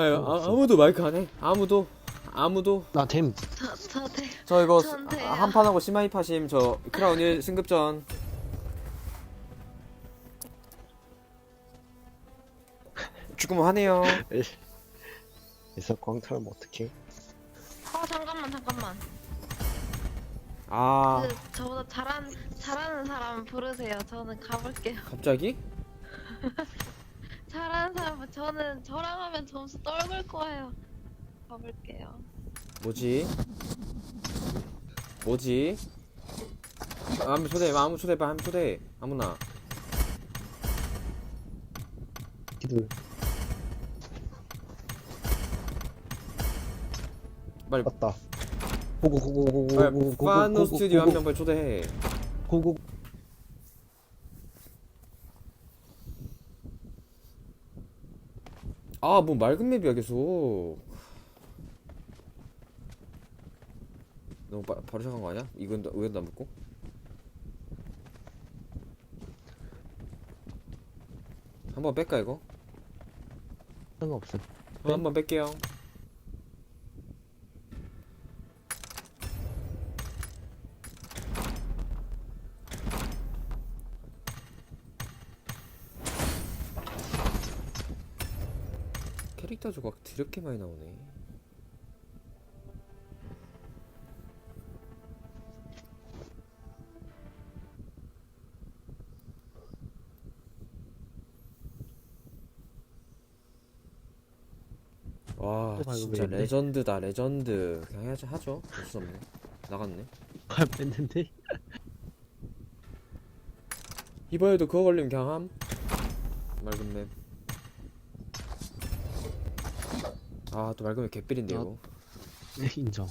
아, 아 아무도 마이크 안 해. 아무도 아무도 나템 저, 저, 네. 저 이거 전 돼요. 한 판 하고 심하이 파심 저 크라운 1 승급전 죽으면 하네요. 에서 광탈하면 어떡해 어, 잠깐만, 잠깐만. 아 그, 저보다 잘한, 잘하는 사람 부르세요. 저는 가볼게요. 갑자기? 잘하는 사람, 저는 저랑 하면 점수 떨굴 거예요. 가볼게요. 뭐지? 뭐지? 아무 초대 아무 초대봐 아무 초대 아무나 기둘 빨리 맞다 고고 고고 고고 고고 빨리 고고 파노 고고 스튜디오 한 고고 명 빨리 초대해. 고고 아 뭐 맑은 맵이야 계속. 너무 바, 바로 시작한 거 아니야? 이건 의견도 안 묻고? 한번 뺄까 이거? 상관없어 어, 한번 뺄게요. 캐릭터 조각 드럽게 많이 나오네. 와또 진짜 왜 이래? 레전드다 레전드. 그냥 해야지 하죠. 어쩔 수 없네. 나갔네. 아 뺐는데? 이번에도 그거 걸리면 그냥 함? 맑은 맵 아또맵 개삘인데 아. 이거 네 인정.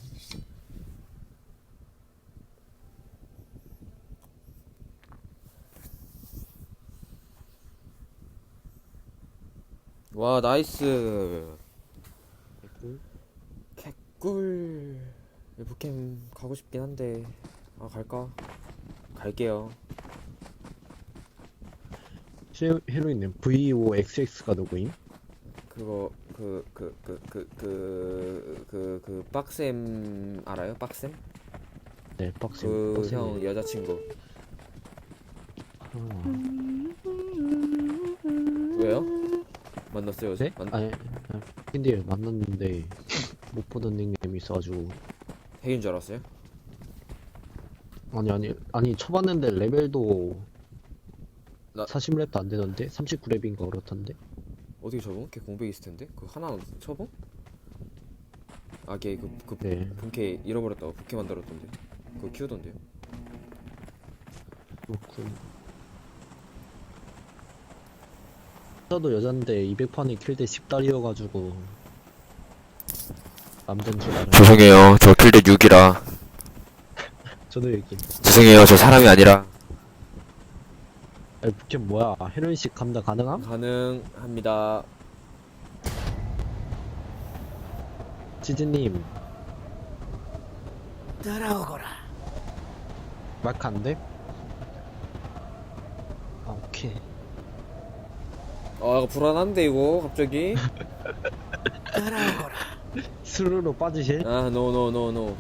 와 나이스. 개꿀. 북캠 가고 싶긴 한데. 아 갈까? 갈게요. 쉐 헤로인님 VOXX가 누구임? 그거 그 그 그 그 그 그 그 빡셈 알아요? 빡셈? 네 박스 그형 여자친구 아, 왜요? 만났어요 어제? 네? 만... 아니 근데 만났는데 못 보던 닉네임이 있어가지고 핵인 줄 알았어요? 아니 아니 아니 쳐봤는데 레벨도 나- 40렙도 안 되던데 39렙인가 그렇던데 어떻게 접어? 걔 공백 있을 텐데? 그 하나 쳐보? 아, 걔 그, 그 네. 본캐 잃어버렸다고 부캐 만들었던데. 그거 키우던데요. 그렇군 저도 여잔데 200판에 킬대 10달이어가지고 남잔 줄 알아요 죄송해요. 저 킬대 6이라. 저도 얘기 죄송해요. 저 사람이 아니라. 아니 부캐 뭐야 헤로인식 감당 가능함? 가능합니다. 지즈님 따라오거라 마크 안 돼? 아 오케이 아, 이거 불안한데, 이거, 갑자기? 스르르 빠지실? 아, 노, 노, 노, 노.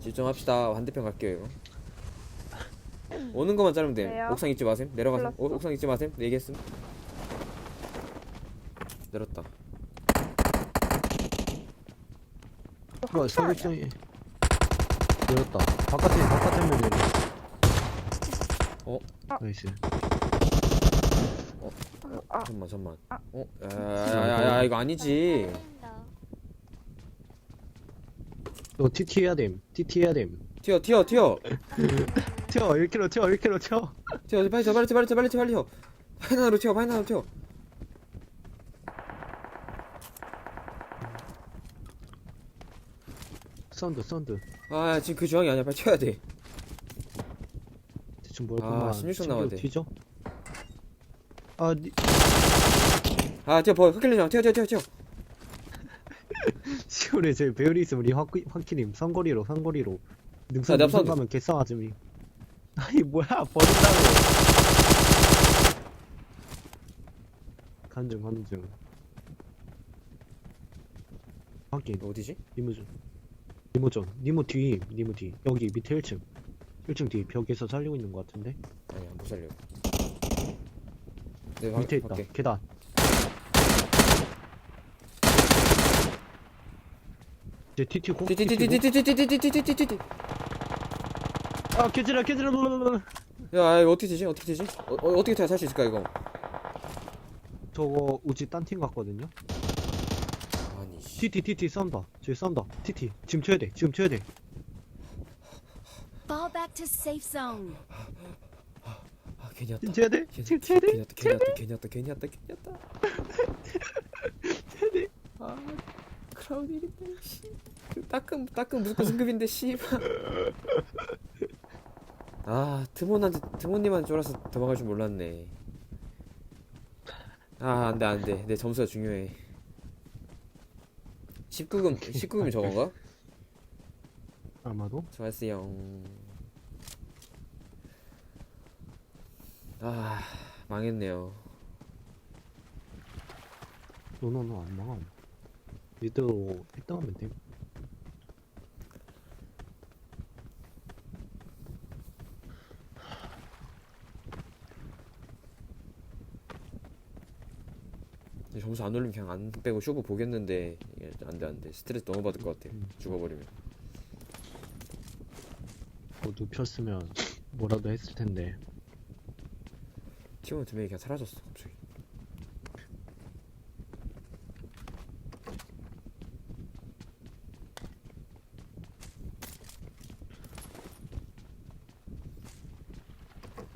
집중합시다. 반대편 갈게요, 이거. 오는 것만 자르면 돼. 왜요? 옥상 잊지 마셈. 내려가셈. 불렀어. 오, 옥상 잊지 마셈. 네 얘기했음. 내렸다. 뭐야 서울정이 열었다 바깥에 바깥에 문이 열려 어? 나이스 잠만, 잠만. 어? 야, 야, 야, 야, 이거 아니지. 이거 TT 해야 됨 TT 해야 됨 튀어, 튀어, 튀어. 튀어 1km 튀어 1km 튀어 튀어, 빨리 튀어, 빨리 튀어, 빨리 튀어, 빨리 튀어, 빨리 튀어. 파이널로 튀어, 파이널로 튀어. 사운드 사운드 아, 지금 그 중앙이 아니야. 빨리 튀어야 돼. 대충 뭘 아, 것만 16초 남았네. 튀죠? 아 니... 아, 튀어, 버, 흑길리장, 튀어, 튀어, 튀어, 튀어. 시골에 제 배율이 있으면 우리 확, 확키님 선거리로 선거리로 능선 아, 능선 납선. 가면 개싸가지고 아니 뭐야 버린다고. 간중 간중 확인. 어디지? 니모존 니모존 니모 뒤 니모 뒤. 여기 밑에 1층. 1층 뒤. 벽에서 살리고 있는 것 같은데? 아니야 못 살려. 네 밑에 밖- 있다. 밖에. 계단. 이제 TT 고? 띠띠띠띠띠띠띠띠띠띠띠띠 아 켜지라 켜지라 야 이거 어떻게 되지? 어떻게 되지? 어, 어, 어떻게 타야 살수 있을까 이거? 저거 우지 딴 팀 같거든요? 아니 씨. TT TT 싸운다 저기 싸운다 TT 지금 쳐야 돼 지금 쳐야 돼. Fall back to safe zone. 아 괜히 왔다 지금 쳐야 돼? 괜히 지금 쳐야 돼? 괜히 왔다 괜히 왔다 괜히 왔다 괜히 왔다 괜히 왔다. 아 크라우디인데 씨. 따끔 따끔 무조건 승급인데 씨발 아 트몬한테 트몬님한테 쫄아서 도망갈 줄 몰랐네. 아 안돼 안돼. 내 점수가 중요해. 19금 19금이 저건가? 아마도? 좋았어요 아 망했네요. 노노노 안 망함. 이대로 1등 하면 돼 점수 안 올리면 그냥 안 빼고 쇼부 보겠는데 이게 안돼 안돼. 스트레스 너무 받을 것 같아 음. 죽어버리면. 뭐 눕혔으면 뭐라도 했을 텐데. 팀원 두 명이 그냥 사라졌어 갑자기.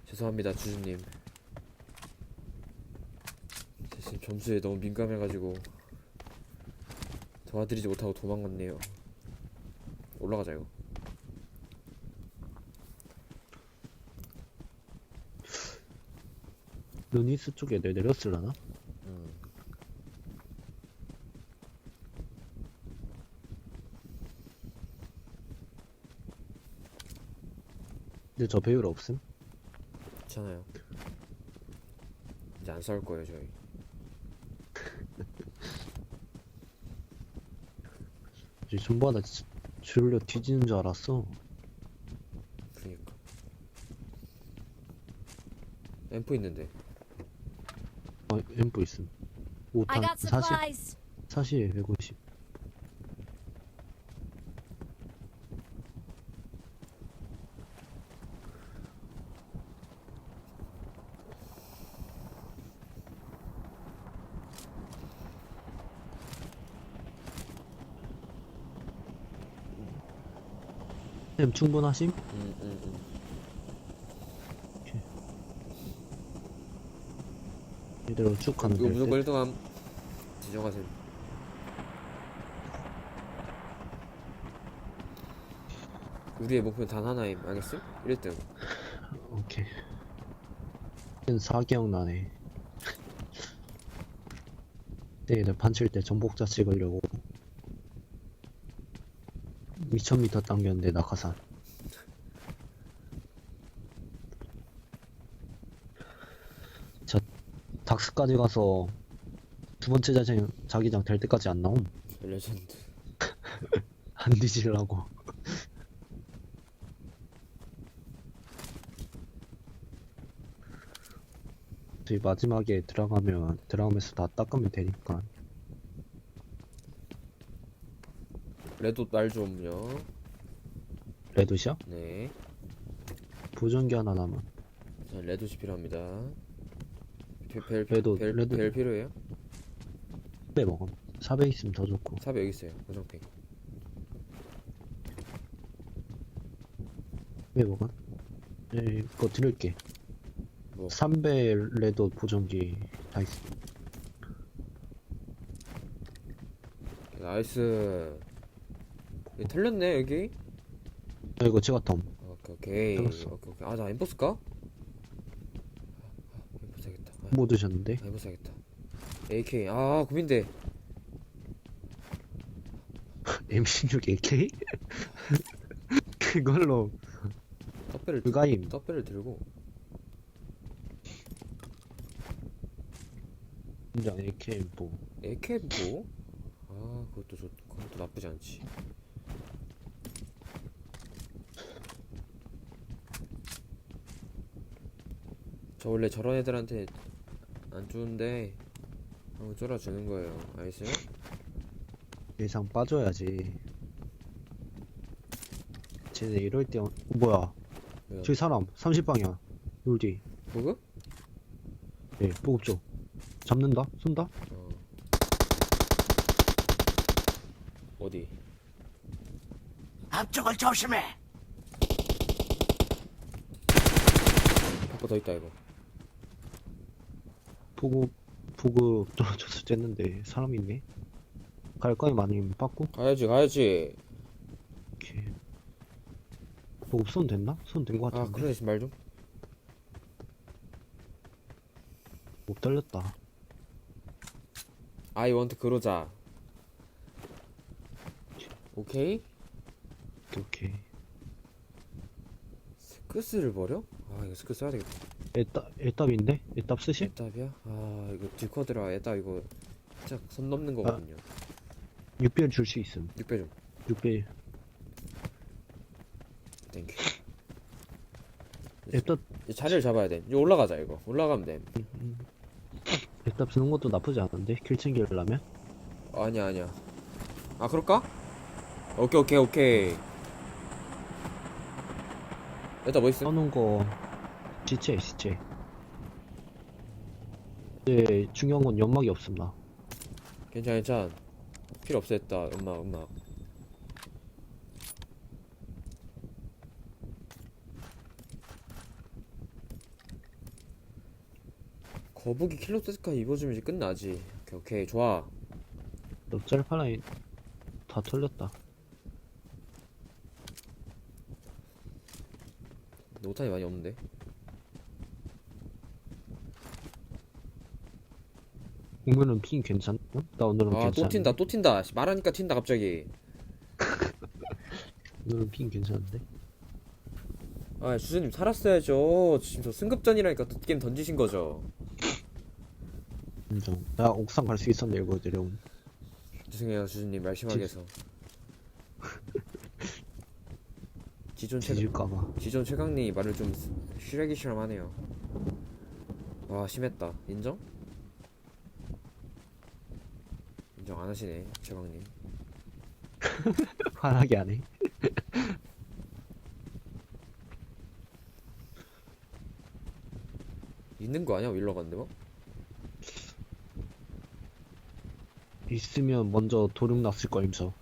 죄송합니다 주주님 제 지금 점수에 너무 민감해가지고 도와드리지 못하고 도망갔네요 올라가자 이거 루니스 쪽에 내 내렸을라나? 음. 근데 저 배율 없음? 괜찮아요 이제 안 싸울 거예요 저희 존버하다 지- 줄려 뒤지는 줄 알았어. 그니까. 앰프 있는데. 아 앰프 있음. I 5탄 got 40 supplies. 40 150 쌤 충분하심? 음, 음, 음. 이대로 쭉 가는 이거 될 무조건 듯? 1등함 지정하세요 우리의 목표는 단 하나임 알겠어? 1등 오케이. 는 4기억 나네. 내일 반칠 때 전복자 찍으려고 2000m 당겼는데 낙하산. 저 닥스까지 가서 두 번째 자장, 자기장 될 때까지 안 나옴. 레전드 안 뒤지려고. 저희 마지막에 들어가면 들어가면서 다 닦으면 되니까 레도 말 좀요. 레드샷? 네. 보정기 하나 남아 자, 레도시 필요합니다. 벨, 벨, 레도- 벨, 레도- 벨 필요해요? 네 먹음. 샵에 있으면 더 좋고. 삽이 여기 있어요. 고정팩 네 먹음. 네 그거 드릴게. 뭐? 3배 레도 보정기 다 있어. 나이스 얘 털렸네 여기. 아, 이거 제가 텀 오케이 오케이. 털렸어. 오케이 오케이. 아나 아, 엠포 사겠다. 아, 뭐 드셨는데? 아, 엠포 사겠다. AK 아 고민돼. M16 AK? 그걸로 떡배를 불가임. 떡배를 들고. 인정 AK 뭐. AK 뭐? 아 그것도 좋 그것도 나쁘지 않지 저 원래 저런 애들한테 안 좋은데 한번 쫄아주는 거예요 알겠어요? 예상 빠져야지 쟤네 이럴 때 어, 뭐야 왜요? 저기 사람 30방향 놀디 보급? 예 보급 쪽 잡는다 쏜다 어 어디? 앞쪽을 조심해. 바꿔 더 있다 이거 보급 보급 떨어져서 쬐는데 사람이 있네? 갈 거임 아니면 빠꾸 가야지 가야지. 오케이. 보급 손 됐나? 손 된 거 아 같은데. 그래 말좀. 못 달렸다. I want 그로자. 오케이? 오케이 오케이. 스크스를 버려? 아 이거 스크 써야 되겠다 애답 애답인데? 애답 쓰시? 애답이야? 아 이거 뒷커드라 애답 이거 살짝 선 넘는 거거든요. 6배율 줄 수 있음. 6배 좀 6배율. 땡큐 애답 이제 자리를 잡아야 돼. 이제 올라가자 이거. 올라가면 돼. 애답 쓰는 것도 나쁘지 않은데? 킬 챙기려면? 아니야 아니야. 아 그럴까? 오케이 오케이 오케이. 애답 뭐 있음? 써놓은 거 시체 시체. 네 중요한 건 연막이 나. 괜찮아 괜찮아. 필요 없어 했다. 음악 음악 거북이 킬로 세스카 입어주면 이제 끝나지. 오케이 오케이 좋아. 너 짤파라인 다 털렸다. 노탄이 많이 없는데 오늘은 핑 괜찮나? 나 오늘은 아또 괜찮아 튄다 또 튄다. 씨, 말하니까 튄다 갑자기. 오늘은 핑 괜찮은데? 아 주주님 살았어야죠. 지금 저 승급전이라니까 또 게임 던지신 거죠? 인정. 나 옥상 갈 수 있었네 이거 내려온 죄송해요 주주님. 말심하게 해서. 기존 최 뒤질까봐. 기존 최강님 말을 좀 쉬레기처럼 하네요. 와 심했다. 인정? 인정 안 하시네 최강님. 화나게 하네. 있는 거 아니야 윌러 간데 뭐? 있으면 먼저 도륙 났을 거임서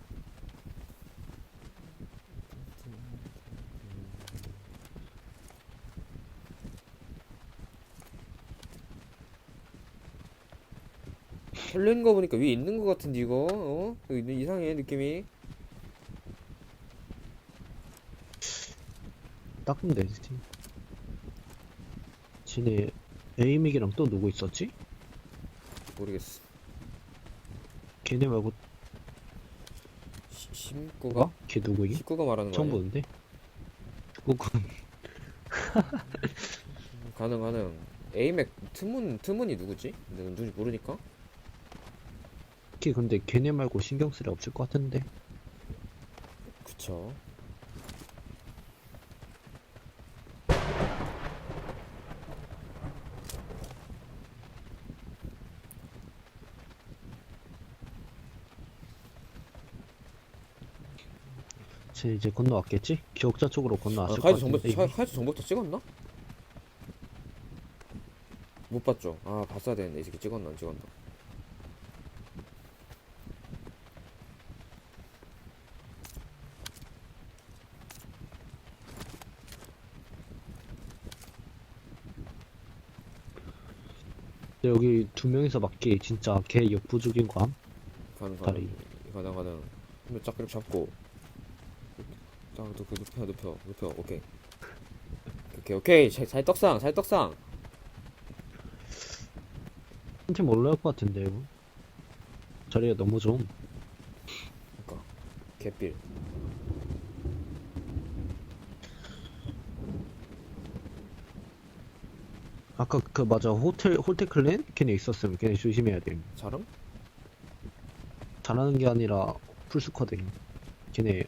설레는 거 보니까 위에 있는 거 같은데 이거 어? 이거 이상해 느낌이 닦으면 되지 지네 에이믹이랑 또 누구 있었지? 모르겠어 걔네 말고 시, 심구가? 누가? 걔 누구이게? 식구가 말하는 거 처음 아니야? 보는데? 그거 가능 가능 에이맥 트문 트문이 누구지? 내가 누군지 모르니까 걔 근데 걔네 말고 신경 쓸 애 없을 것 같은데 그쵸 쟤 이제 건너왔겠지? 기억자 쪽으로 아, 건너왔을 것 카이즈 정보 같은데 카- 이미. 카이즈 정보터 찍었나? 못 봤죠? 아 봤어야 되는데 이 새끼 찍었나 안 찍었나 근데 여기 두 명이서 맞기 진짜 개 역부족인 거 함? 가능 다리. 가능 가능. 가능 한번 쫙 이렇게 잡고 쫙그 눕혀 눕혀 눕혀. 오케이. 오케이 오케이. 잘, 잘 떡상 잘 떡상. 한팀 올라올 것 같은데 이거? 자리가 너무 좀 개삘 아까 그 맞아 호텔 호텔 클랜 걔네 있었으면 걔네 조심해야 돼. 자랑? 잘하는 게 아니라 풀스쿼드. 걔네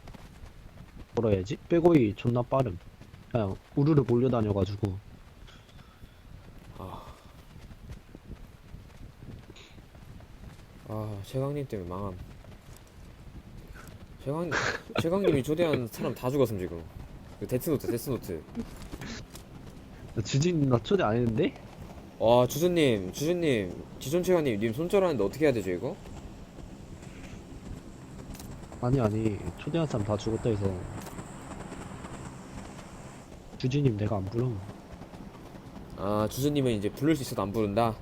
뭐라 해야지? 백업이 존나 빠름. 그냥 우르르 몰려다녀가지고 아. 아, 최강님 때문에 망함. 최강, 최강님이 초대한 사람 다 죽었음, 지금. 그 데스노트, 데스노트. 주진 나 초대 안 했는데? 와, 주수님, 주수님, 지존 최강님, 님 손절하는데 어떻게 해야 되죠, 이거? 아니 아니 초대한 사람 다 죽었다 해서 주진님 내가 안 불러 아, 주수님은 이제 부를 수 있어도 안 부른다?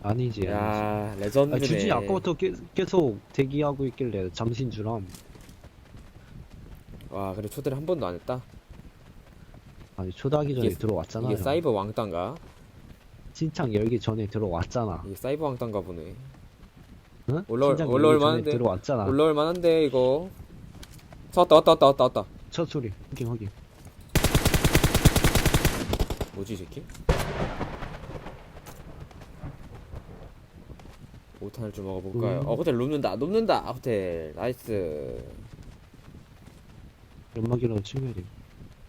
아니지 아니지 야, 레전드네. 아, 주진이 아까부터 깨, 계속 대기하고 있길래 잠신 줄함 와, 그래, 초대를 한 번도 안 했다? 아니 초대하기 전에 이게- 들어왔잖아요 이게 사이버 왕따인가? 신창 열기 전에 들어왔잖아 이게 사이버 왕따인가 보네. 응? 올라올- 신창 올라올 전에 만한데. 들어왔잖아 올라올 만한데, 이거. 자, 왔다, 왔다, 왔다, 왔다, 왔다. 첫 소리 확인 확인 뭐지, 이 새끼? 오탄을 좀 먹어볼까요? 음. 어, 호텔 눕는다, 눕는다, 호텔. 나이스. 연막이라도 챙겨야 돼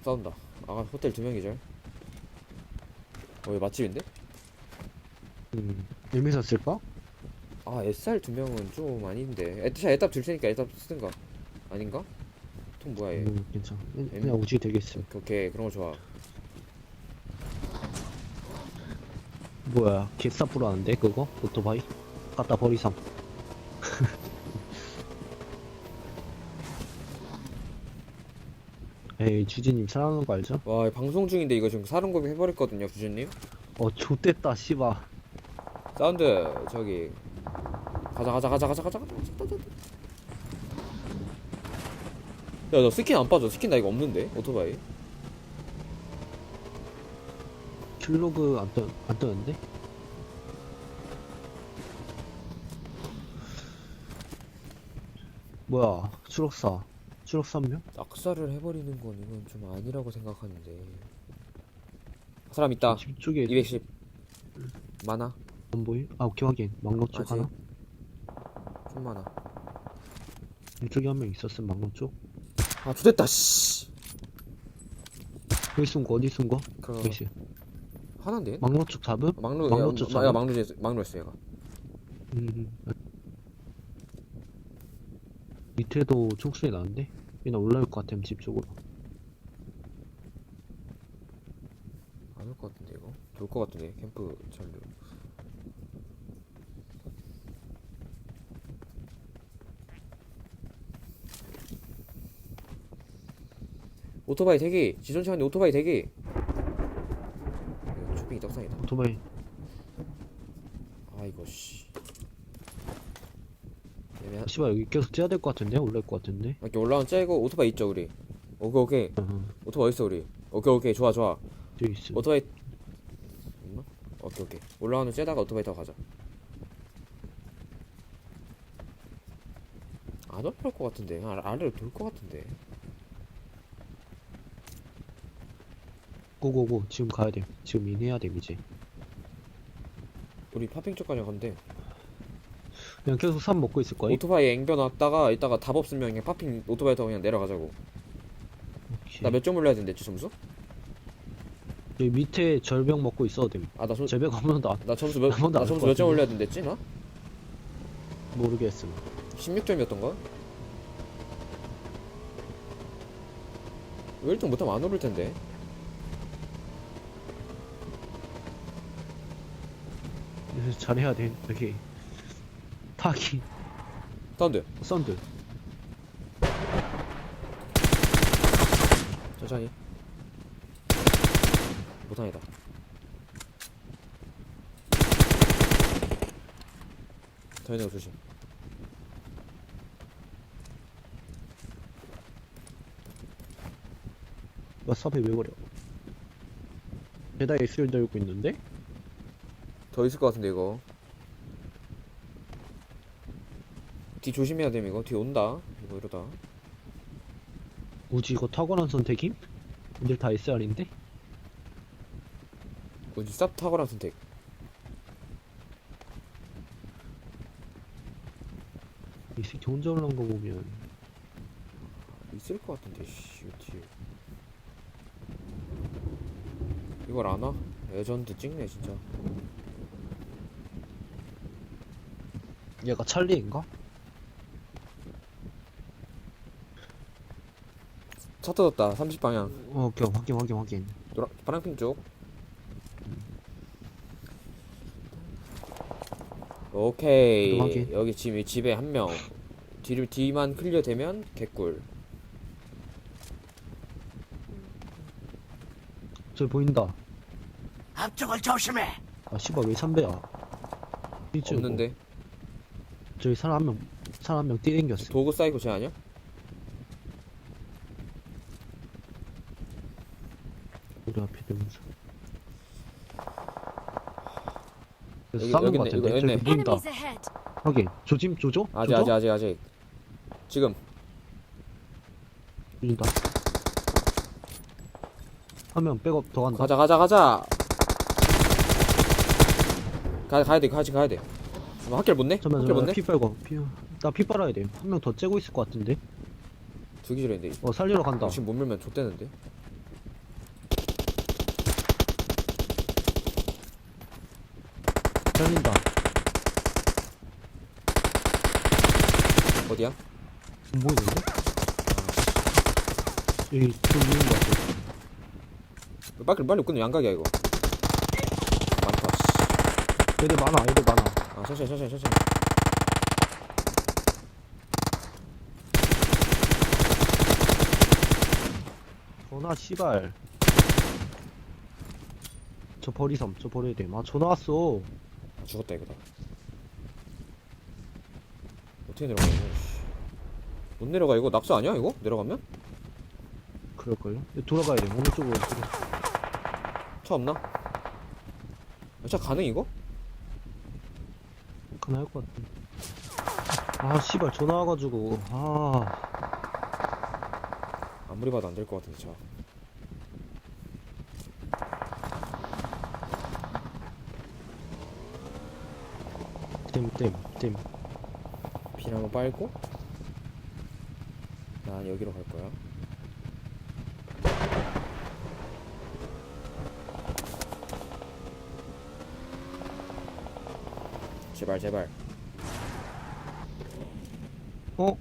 싸운다. 아, 호텔 두 명이죠. 어, 이거 맛집인데? 음, 의미사 쓸까? 아, SR 두 명은 좀 아닌데. 에따, 에따 줄 테니까 에따 쓰든가. 아닌가? 통 뭐야, 얘. 음, 괜찮아 그냥 애매- 우지 되겠어 오케이, 그런 거 좋아. 뭐야 개싸 뿌라는데 그거? 오토바이? 갖다 버리삼 에이 주진님 사랑하는 거 알죠? 와, 이 방송 중인데 이거 지금 사람 고백 해버렸거든요, 주주님. 어 좆됐다 씨바 사운드, 저기. 가자, 가자, 가자, 가자, 가자, 가자, 가자. 야, 너 스킨 안 빠져. 스킨 나 이거 없는데? 오토바이. 킬로그 안, 떠, 안 뜨는데? 뭐야 추록사 한 명? 낙사를 해버리는 건 이건 좀 아니라고 생각하는데. 사람 있다. 집 쪽에 210. 많아. 안 보이? 아 오케이 확인 막로 쪽 아직. 하나? 좀 많아. 이쪽에 한 명 있었음 막로 쪽 아, 좋됐다, 씨. 여기 쏜거 어디 쏜거? 그, 나이스 하나인데? 막로 쪽 잡음? 막루, 막루 야, 쪽 마- 야? 막루, 막루였어, 얘가. 음. 밑에도 총소리 나는데? 얘나 올라올 것 같아 집 쪽으로 안 올 것 같은데, 이거? 돌 것 같은데, 캠프 전류. 오토바이 대기! 지존 시간에 오토바이 대기! 초빙이 떡상이다. 오토바이 아, 이거, 씨. 씨발 여기 계속 째야 될 것 같은데? 올라올 것 같은데? 이렇게 올라온 째고 오토바이 있죠, 우리? 오케이, 오케이. 어, 오토바이 있어, 우리? 오케이, 오케이. 좋아, 좋아. 저기 있어 오토바이 있나? 오케이 오케이 올라가는 째다가 오토바이 타고 가자 안 올라올 것 같은데 아, 아래로 돌 것 같은데 고고고 지금 가야 돼 지금 인해야 돼 이제 우리 파핑 쪽까지 간대 그냥 계속 산 먹고 있을 거야 오토바이 앵겨 놨다가 이따가 답 없으면 그냥 파핑 오토바이 타고 그냥 내려가자고 나 몇 점 올려야 되는데 점수? 여기 밑에 절벽 먹고 있어도 됨 아나 점, 절벽 한 번도 안 나 점수 몇, 한 번도 나 안할것 점수 몇 점? 올려야 된댔지 나? 모르겠음 16점이었던가? 1등 못하면 안 오를 텐데 그래서 잘해야 돼 여기 타기. 사운드 썬드. 천천히. 못하겠다. 거 조심. 와사비 왜 버려? 배다 S를 들고 있는데? 더 있을 것 같은데 이거 뒤 조심해야 됨 이거 뒤 온다 이거 이러다 우지 이거 탁월한 선택임? 근데 다 SR인데? 뭐지 쌉 탁월한 선택 이 새끼 혼자 올라온 거 보면 있을 것 같은데 씨 이거 뒤에 이걸 아나? 레전드 찍네 진짜 얘가 찰리인가? 차 터졌다 30방향. 어, 오케이 확인 확인 확인. 노라 파랑핑 쪽. 오케이. 확인. 여기 지금 이 집에 한명. 뒤를 뒤만 클리어 되면 개꿀. 저기 보인다. 앞쪽을 조심해. 아 씨발 왜 3배야? 없는데? 저기 사람 한명 사람 한 명 뛰댕겼어. 도구 사이코 쟤 아니야? 우리 앞에 되면서 여기 거 같은데. 저기 보인다. Enemies ahead. 확인. 조짐 조조? 아직 조조? 아직 아직 아직. 지금. 보인다. 한 명 백업 더 간다. 가자 가자 가자. 가, 가야 돼 가지 가야 돼. 뭐, 학교를 못 내? 잠깐만 학교를 못 잠깐만. 내? 피 빨고 피... 나피 빨아야 돼 한 명 더 째고 있을 것 같은데? 두 기절인데. 어 살리러 간다. 지금 못 밀면 좆되는데 살린다. 어디야? 안 보이는데? 여기 좀 있는 것 같아. 빨리 빨리 끊어 양각이야 이거. 많다 씨. 얘들 많아 얘들 많아. 아 천천히 천천히 천천히. 전화 씨발. 저 버리섬 저 버려야 돼아 전화 왔어. 아, 죽었다 이거다 어떻게 내려가 이거 씨. 못 내려가 이거 낙수 아니야 이거? 내려가면? 그럴걸요? 돌아가야 돼 어느 쪽으로 돌아 차 없나? 야, 차 가능 이거? 가능할 것 같은데 아 씨발 전화 와가지고 아 아무리 봐도 안 될 것 같은데 차 땜땜땜 빈 한번 빨고. 난 여기로 갈 거야. 제발 제발. 어?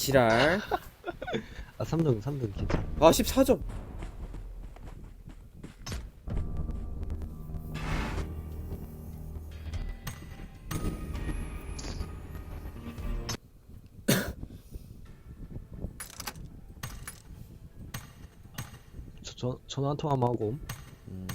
지랄. 아 3등 3등 괜찮아 아 14점 전화 한통 한번 하고 음.